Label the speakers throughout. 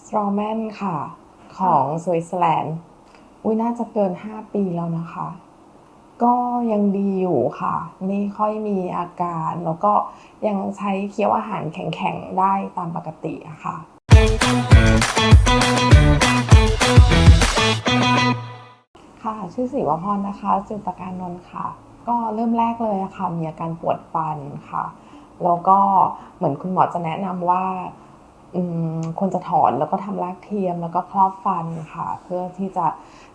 Speaker 1: สตรอแมนค่ะ ของสวิตเซอร์แลนด์อุ้ยน่าจะเกิน 5 ปีแล้วนะคะ ก็ยังดีอยู่ค่ะ ไม่ค่อยมีอาการ แล้วก็ยังใช้เคี้ยวอาหารแข็งๆ ได้ตามปกติอะค่ะค่ะ ชื่อศิวพรนะคะ จุตการนนท์ค่ะ ก็เริ่มแรกเลยอะค่ะ มีอาการปวดฟันค่ะ แล้วก็เหมือนคุณหมอจะแนะนำว่าอืม ควรจะถอนแล้วก็ทำรากเทียมแล้วก็ครอบฟันค่ะ เพื่อที่จะ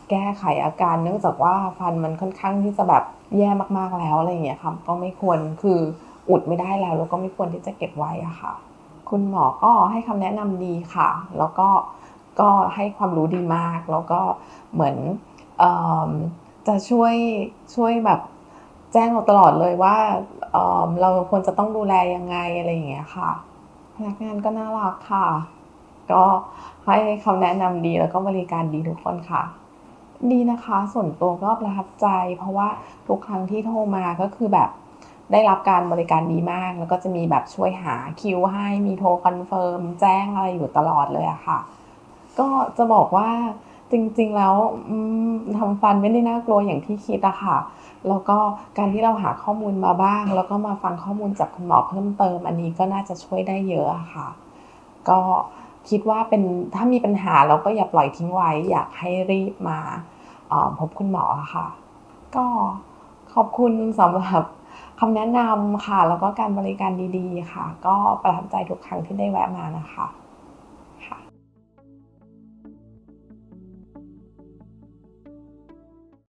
Speaker 1: แก้ไขอาการ เนื่องจากว่าฟันมันค่อนข้างที่จะแบบแย่มากๆแล้วอะไรอย่างเงี้ยค่ะก็ไม่ควรคืออุดไม่ได้แล้ว แล้วก็ไม่ควรที่จะเก็บไว้อะค่ะ คุณหมอก็ให้คำแนะนำดีค่ะ แล้วก็ก็ให้ความรู้ดีมาก แล้วก็เหมือนเอิ่มจะช่วยช่วยแบบแจ้งเราตลอดเลยว่าเอิ่มเราควรจะต้องดูแลยังไงอะไรอย่างเงี้ยค่ะ พนักงานก็น่ารักค่ะ ก็ให้คำแนะนำดีแล้วก็บริการดีทุกคนค่ะ ดีนะคะ ส่วนตัวก็ประทับใจ เพราะว่าทุกครั้งที่โทรมาก็คือแบบได้รับการบริการดีมาก แล้วก็จะมีแบบช่วยหาคิวให้มีโทรคอนเฟิร์มแจ้งอะไรอยู่ตลอดเลยอะค่ะ ก็จะบอกว่า จริงๆแล้วทำฟันไม่ได้น่ากลัวอย่างที่คิดอะค่ะ แล้วก็การที่เราหาข้อมูลมาบ้าง แล้วก็มาฟังข้อมูลจากคุณหมอเพิ่มเติม อันนี้ก็น่าจะช่วยได้เยอะค่ะ ก็คิดว่าเป็นถ้ามีปัญหาเราก็อย่าปล่อยทิ้งไว้ อยากให้รีบมาออพบคุณหมอค่ะ ก็ขอบคุณสำหรับคำแนะนำค่ะ แล้วก็การบริการดีๆ ค่ะ ก็ประทับใจทุกครั้งที่ได้แวะมานะคะ